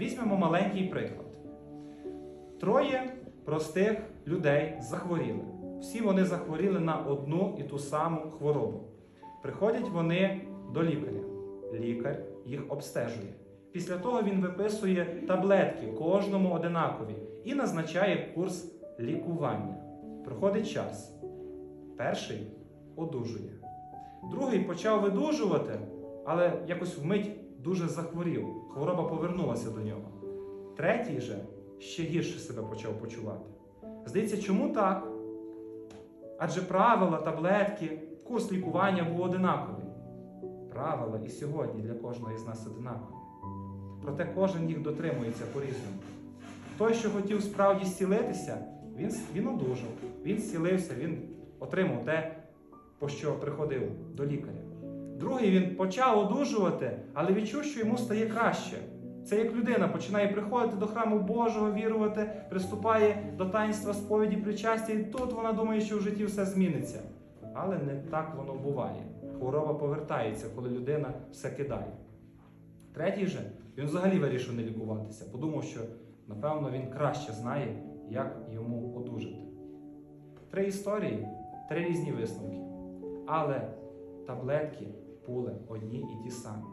Візьмемо маленький приклад. Троє простих людей захворіли. Всі вони захворіли на одну і ту саму хворобу. Приходять вони до лікаря. Лікар їх обстежує. Після того він виписує таблетки кожному одинакові і назначає курс лікування. Проходить час. Перший одужує. Другий почав видужувати, але якось вмить дуже захворів. Хвороба повернулася до нього. Третій же ще гірше себе почав почувати. Здається, чому так? Адже правила, таблетки, курс лікування був одинаковий. Правила і сьогодні для кожного із нас одинакові. Проте кожен їх дотримується по-різному. Той, що хотів справді зцілитися, він, він одужав, він зцілився, він отримав те, по що приходив до лікаря. Другий він почав одужувати, але відчув, що йому стає краще. Це як людина починає приходити до храму Божого, вірувати, приступає до таїнства сповіді причастя, і тут вона думає, що в житті все зміниться. Але не так воно буває. Хвороба повертається, коли людина все кидає. Третій же, він взагалі вирішив не лікуватися, подумав, що напевно він краще знає, як йому одужати. Три історії, три різні висновки. Але таблетки були одні і ті самі.